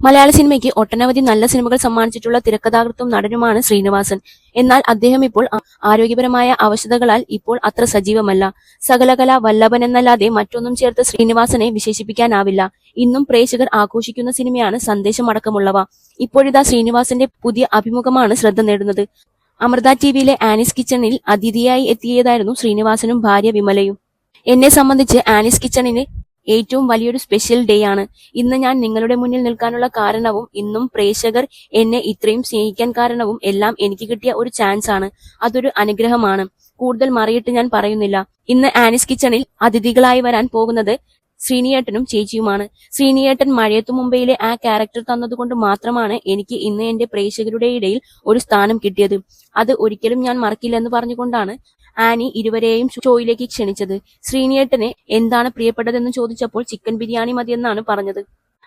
മലയാള സിനിമയ്ക്ക് ഒട്ടനവധി നല്ല സിനിമകൾ സമ്മാനിച്ചിട്ടുള്ള തിരക്കഥാകൃത്തും നടനുമാണ് ശ്രീനിവാസൻ. എന്നാൽ അദ്ദേഹം ഇപ്പോൾ ആരോഗ്യപരമായ അവശതകളാൽ ഇപ്പോൾ അത്ര സജീവമല്ല. സകലകല വല്ലഭൻ എന്നല്ലാതെ മറ്റൊന്നും ചേർത്ത് ശ്രീനിവാസനെ വിശേഷിപ്പിക്കാനാവില്ല. ഇന്നും പ്രേക്ഷകർ ആഘോഷിക്കുന്ന സിനിമയാണ് സന്ദേശമടക്കമുള്ളവ. ഇപ്പോഴിതാ ശ്രീനിവാസന്റെ പുതിയ അഭിമുഖമാണ് ശ്രദ്ധ നേടുന്നത്. അമൃത ടിവിയിലെ ആനിസ് കിച്ചണിൽ അതിഥിയായി എത്തിയതായിരുന്നു ശ്രീനിവാസനും ഭാര്യ വിമലയും. എന്നെ സംബന്ധിച്ച് ആനിസ് കിച്ചണിന് ഏറ്റവും വലിയൊരു സ്പെഷ്യൽ ഡേ ആണ്. ഇന്ന് ഞാൻ നിങ്ങളുടെ മുന്നിൽ നിൽക്കാനുള്ള കാരണവും ഇന്നും പ്രേക്ഷകർ എന്നെ ഇത്രയും സ്നേഹിക്കാൻ കാരണവും എല്ലാം എനിക്ക് കിട്ടിയ ഒരു ചാൻസ് ആണ്. അതൊരു അനുഗ്രഹമാണ്. കൂടുതൽ മറിയിട്ട് ഞാൻ പറയുന്നില്ല. ഇന്ന് ആനിസ് കിച്ചണിൽ അതിഥികളായി വരാൻ പോകുന്നത് ശ്രീനിയേട്ടനും ചേച്ചിയുമാണ്. ശ്രീനിയേട്ടൻ മഴയത്തു മുംബൈയിലെ ആ ക്യാരക്ടർ തന്നതുകൊണ്ട് മാത്രമാണ് എനിക്ക് ഇന്ന് എന്റെ പ്രേക്ഷകരുടെ ഇടയിൽ ഒരു സ്ഥാനം കിട്ടിയത്. അത് ഒരിക്കലും ഞാൻ മറക്കില്ലെന്ന് പറഞ്ഞുകൊണ്ടാണ് ആനി ഇരുവരെയും ഷോയിലേക്ക് ക്ഷണിച്ചത്. ശ്രീനിയേട്ടന് എന്താണ് പ്രിയപ്പെട്ടതെന്ന് ചോദിച്ചപ്പോൾ ചിക്കൻ ബിരിയാണി മതിയെന്നാണ് പറഞ്ഞത്.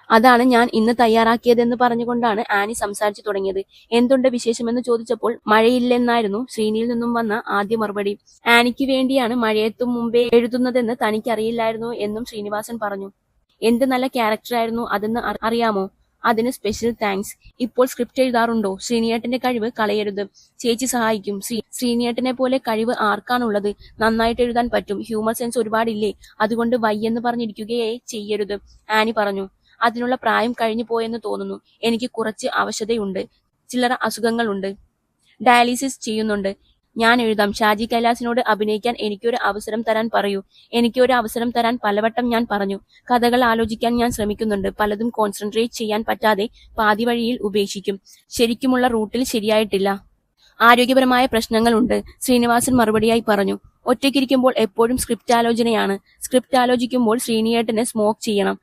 അതാണ് ഞാൻ ഇന്ന് തയ്യാറാക്കിയതെന്ന് പറഞ്ഞുകൊണ്ടാണ് ആനി സംസാരിച്ചു തുടങ്ങിയത്. എന്തുണ്ട് വിശേഷമെന്ന് ചോദിച്ചപ്പോൾ മഴയില്ലെന്നായിരുന്നു ശ്രീനിയിൽ നിന്നും വന്ന ആദ്യ മറുപടി. ആനിക്ക് വേണ്ടിയാണ് മഴയത്തും മുമ്പേ എഴുതുന്നതെന്ന് തനിക്കറിയില്ലായിരുന്നു എന്നും ശ്രീനിവാസൻ പറഞ്ഞു. എന്ത് നല്ല ക്യാരക്ടറായിരുന്നു അതെന്ന് അറിയാമോ? അതിന് സ്പെഷ്യൽ താങ്ക്സ് ഇപ്പോൾ സ്ക്രിപ്റ്റ് എഴുതാറുണ്ടോ? ശ്രീനിയേട്ടന്റെ കഴിവ് കളയരുത്. ചേച്ചി സഹായിക്കും. ശ്രീ ശ്രീനിയേട്ടനെ പോലെ കഴിവ് ആർക്കാണുള്ളത്? നന്നായിട്ട് എഴുതാൻ പറ്റും. ഹ്യൂമർ സെൻസ് ഒരുപാടില്ലേ? അതുകൊണ്ട് വയ്യെന്ന് പറഞ്ഞിരിക്കുകയേ ചെയ്യരുത്. ആനി പറഞ്ഞു. അതിനുള്ള പ്രായം കഴിഞ്ഞു പോയെന്ന് തോന്നുന്നു. എനിക്ക് കുറച്ച് അവശതയുണ്ട്. ചില്ലറ അസുഖങ്ങളുണ്ട്. ഡയാലിസിസ് ചെയ്യുന്നുണ്ട്. ഞാൻ എഴുതാം ഷാജി കൈലാസിനോട് അഭിനയിക്കാൻ എനിക്കൊരു അവസരം തരാൻ പറയൂ. എനിക്കൊരു അവസരം തരാൻ പലവട്ടം ഞാൻ പറഞ്ഞു. കഥകൾ ആലോചിക്കാൻ ഞാൻ ശ്രമിക്കുന്നുണ്ട്. പലതും കോൺസെൻട്രേറ്റ് ചെയ്യാൻ പറ്റാതെ പാതി വഴിയിൽ ഉപേക്ഷിക്കും. ശരിക്കുമുള്ള റൂട്ടിൽ ശരിയായിട്ടില്ല. ആരോഗ്യപരമായ പ്രശ്നങ്ങളുണ്ട്. ശ്രീനിവാസൻ മറുപടിയായി പറഞ്ഞു. ഒറ്റയ്ക്കിരിക്കുമ്പോൾ എപ്പോഴും സ്ക്രിപ്റ്റ് ആലോചനയാണ്. സ്ക്രിപ്റ്റ് ആലോചിക്കുമ്പോൾ ശ്രീനിയേട്ടനെ സ്മോക്ക് ചെയ്യണം.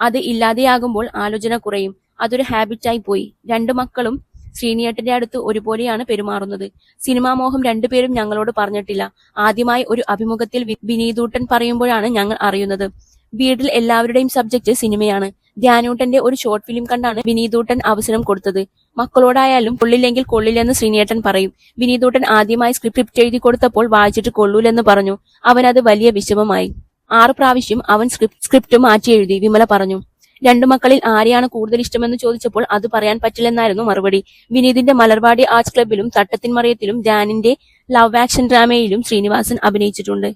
അത് ഇല്ലാതെയാകുമ്പോൾ ആലോചന കുറയും. അതൊരു ഹാബിറ്റായി പോയി. രണ്ടു മക്കളും ശ്രീനിയേട്ടന്റെ അടുത്ത് ഒരുപോലെയാണ് പെരുമാറുന്നത്. സിനിമാ മോഹം രണ്ടുപേരും ഞങ്ങളോട് പറഞ്ഞിട്ടില്ല. ആദ്യമായി ഒരു അഭിമുഖത്തിൽ വിനീതൂട്ടൻ പറയുമ്പോഴാണ് ഞങ്ങൾ അറിയുന്നത്. വീട്ടിൽ എല്ലാവരുടെയും സബ്ജക്ട് സിനിമയാണ്. ധ്യാനൂട്ടന്റെ ഒരു ഷോർട്ട് ഫിലിം കണ്ടാണ് വിനീതൂട്ടൻ അവസരം കൊടുത്തത്. മക്കളോടായാലും കൊള്ളില്ലെങ്കിൽ കൊള്ളില്ലെന്ന് ശ്രീനിയേട്ടൻ പറയും. വിനീതൂട്ടൻ ആദ്യമായി സ്ക്രിപ്റ്റ് എഴുതി കൊടുത്തപ്പോൾ വായിച്ചിട്ട് കൊള്ളൂലെന്ന് പറഞ്ഞു. അവനത് വലിയ വിഷമമായി. ആറ് പ്രാവശ്യം അവൻ സ്ക്രിപ്റ്റ് മാറ്റി എഴുതി വിമല പറഞ്ഞു. രണ്ടു മക്കളിൽ ആരെയാണ് കൂടുതൽ ഇഷ്ടമെന്ന് ചോദിച്ചപ്പോൾ അത് പറയാൻ പറ്റില്ലെന്നായിരുന്നു മറുപടി. വിനീതിന്റെ മലർവാടി ആർട്സ് ക്ലബിലും തട്ടത്തിൻ മറയത്തിലും ഡാനിന്റെ ലവ് ആക്ഷൻ ഡ്രാമയിലും ശ്രീനിവാസൻ അഭിനയിച്ചിട്ടുണ്ട്.